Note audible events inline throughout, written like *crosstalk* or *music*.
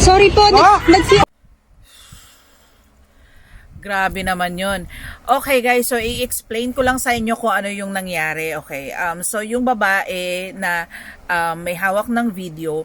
Sorry po, Ha? nag, nagsi- Grabe naman yun. Okay guys, so i-explain ko lang sa inyo kung ano yung nangyari. Okay, um, so yung babae na um, may hawak ng video,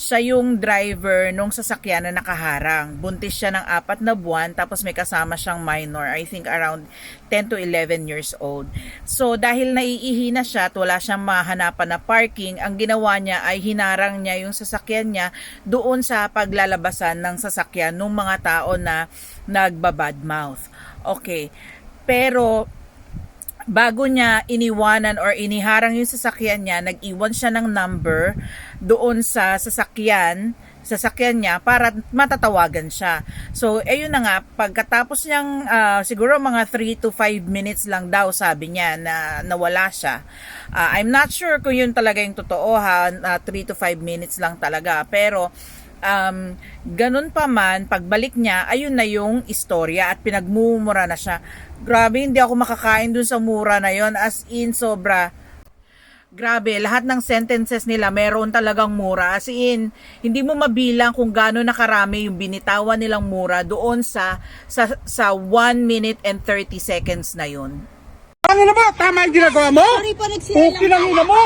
siya yung driver nung sasakyan na nakaharang. Buntis siya ng apat na buwan, tapos may kasama siyang minor, I think around 10 to 11 years old. So dahil naiihi na siya at wala siyang mahanapan na parking, ang ginawa niya ay hinarang niya yung sasakyan niya doon sa paglalabasan ng sasakyan ng mga tao na nagbabad mouth. Okay. Pero bago niya iniwanan or iniharang yung sasakyan niya, nag-iwan siya ng number doon sa sasakyan sasakyan niya para matatawagan siya. So, ayun na nga, pagkatapos niyang ah, siguro mga 3 to 5 minutes lang daw sabi niya na nawala siya. Ah, I'm not sure kung yun talaga yung totoo ha, 3 to 5 minutes lang talaga. Pero, um, ganun pa man, pagbalik niya, ayun na yung istorya at pinagmumura na siya. Grabe, hindi ako makakain dun sa mura na yon as in sobra. Grabe, lahat ng sentences nila meron talagang mura. As in, hindi mo mabilang kung gaano nakarami yung binitawan nilang mura doon sa sa, sa 1 minute and 30 seconds na yun. Ano na ba? Tama yung ginagawa mo? Sorry po, nagsilang Okay lang ina mo!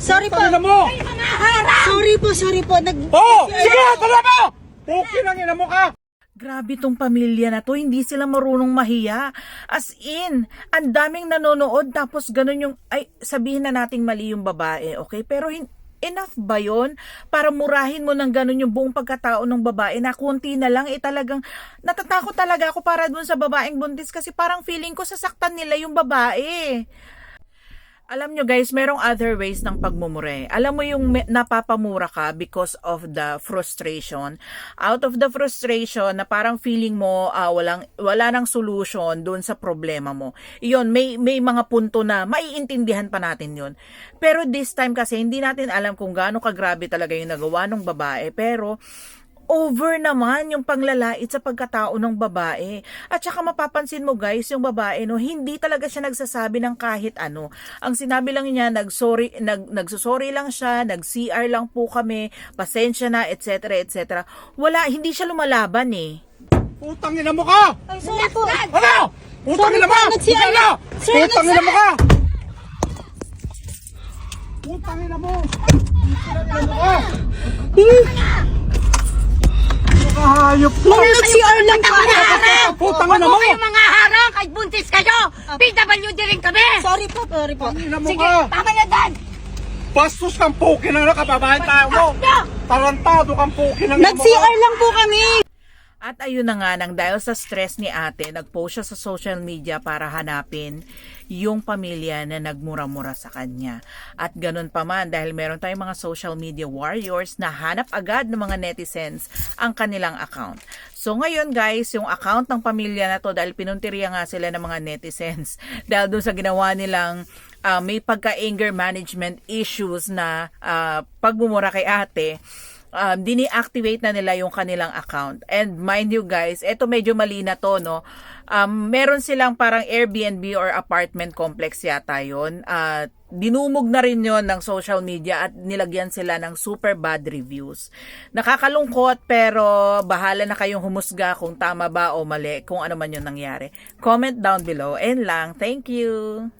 Sorry po. Tangina mo! Sorry po, sorry po. Nag... Oh! Sige! Tala mo! Okay lang ina mo ka! Grabe tong pamilya na to, hindi sila marunong mahiya. As in, ang daming nanonood tapos ganun yung, ay sabihin na nating mali yung babae, okay? Pero hin- enough ba yon para murahin mo ng ganun yung buong pagkatao ng babae na kunti na lang, eh talagang natatakot talaga ako para dun sa babaeng buntis kasi parang feeling ko sasaktan nila yung babae. Alam nyo guys, merong other ways ng pagmumure. Alam mo yung napapamura ka because of the frustration. Out of the frustration na parang feeling mo ah, walang, wala nang solution doon sa problema mo. Iyon, may, may mga punto na maiintindihan pa natin yun. Pero this time kasi hindi natin alam kung gaano kagrabe talaga yung nagawa ng babae. Pero over naman yung panglalait sa pagkatao ng babae. At saka mapapansin mo guys, yung babae no, hindi talaga siya nagsasabi ng kahit ano. Ang sinabi lang niya, nag-sorry, nag, nagsusorry lang siya, nag-CR lang po kami, pasensya na, etc. etc. Wala, hindi siya lumalaban eh. Putang ina mo ka! Ay, sorry po. Ano? Putang ina mo! Ano? Sir, Putang ina mo ka! Putang ina mo! Putang ina mo ka! Nakahayop ko! Mga nag-CR lang po. Putang Huwag ina mo mo! kayong mga harang kahit buntis kayo. PWD rin kami. Sorry po, sorry po. Sige, ka! tama na dad. Bastos kang pukin na nakababahan tayo mo! Tarantado kang pukin ng Nag-CR lang po kami. At ayun na nga, nang dahil sa stress ni ate, nag-post siya sa social media para hanapin yung pamilya na nagmura-mura sa kanya. At ganun pa man, dahil meron tayong mga social media warriors na hanap agad ng mga netizens ang kanilang account. So ngayon guys, yung account ng pamilya na to, dahil pinuntirya nga sila ng mga netizens, *laughs* dahil doon sa ginawa nilang ah, may pagka-anger management issues na ah, pagmumura kay ate, um, dini-activate na nila yung kanilang account. And mind you guys, eto medyo mali na to, no? Um, meron silang parang Airbnb or apartment complex yata yun. Uh, dinumog na rin yon ng social media at nilagyan sila ng super bad reviews. Nakakalungkot pero bahala na kayong humusga kung tama ba o mali, kung ano man yung nangyari. Comment down below and lang. Thank you!